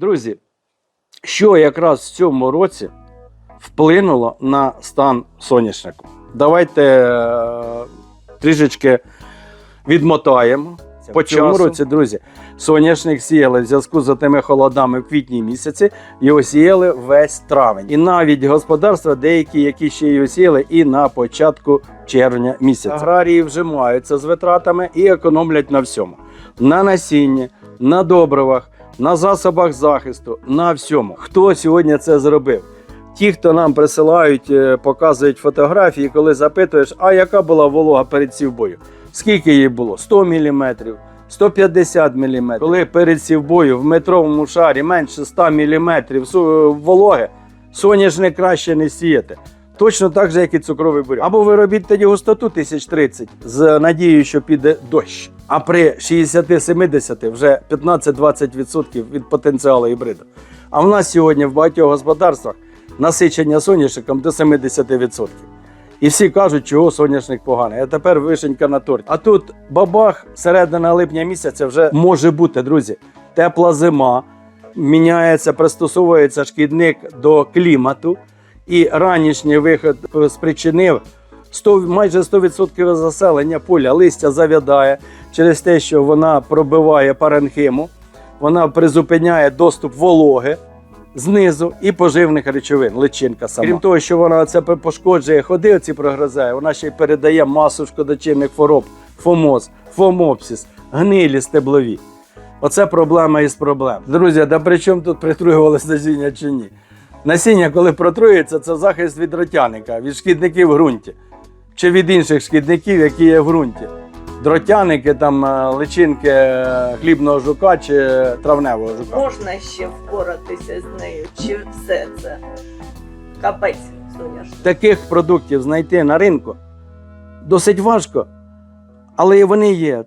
Друзі, що якраз в цьому році вплинуло на стан соняшнику? Давайте е, трішечки відмотаємо. По цьому році, друзі, соняшник сіяли в зв'язку з тими холодами в квітні місяці, його сіяли весь травень. І навіть господарства деякі, які ще його сіяли, і на початку червня місяця. Аграрії вжимаються з витратами і економлять на всьому: на насінні, на добривах, на засобах захисту, на всьому. Хто сьогодні це зробив? Ті, хто нам присилають, е, показують фотографії, коли запитуєш, а яка була волога перед сівбою? Скільки її було? 100 мм, 150 мм. Коли перед сівбою в метровому шарі менше 100 мм вологи, соняшник краще не сіяти. Точно так же, як і цукровий буряк. Або ви робіть тоді густоту 1030 з надією, що піде дощ. А при 60-70 вже 15-20% від потенціалу гібриду. А в нас сьогодні в багатьох господарствах насичення соняшником до 70%. І всі кажуть, чого соняшник поганий. А тепер вишенька на торті. А тут бабах, середина липня місяця вже може бути, друзі. Тепла зима, міняється, пристосовується шкідник до клімату. І ранішній виход спричинив 100, майже 100% заселення поля. Листя завядає через те, що вона пробиває паренхиму, вона призупиняє доступ вологи знизу і поживних речовин, личинка сама. Крім того, що вона це пошкоджує ходи, оці прогризає, вона ще й передає масу шкодочинних хвороб, фомоз, фомопсис, гнилі стеблові. Оце проблема із проблем. Друзі, да при чому тут притруювалося насіння чи ні? Насіння, коли протруюється, це захист від ротяника, від шкідників в ґрунті чи від інших шкідників, які є в ґрунті. Дротяники, там е, личинки е, хлібного жука чи травневого жука. Можна ще впоратися з нею, чи все це капець соняшник? таких продуктів знайти на ринку досить важко, але вони є.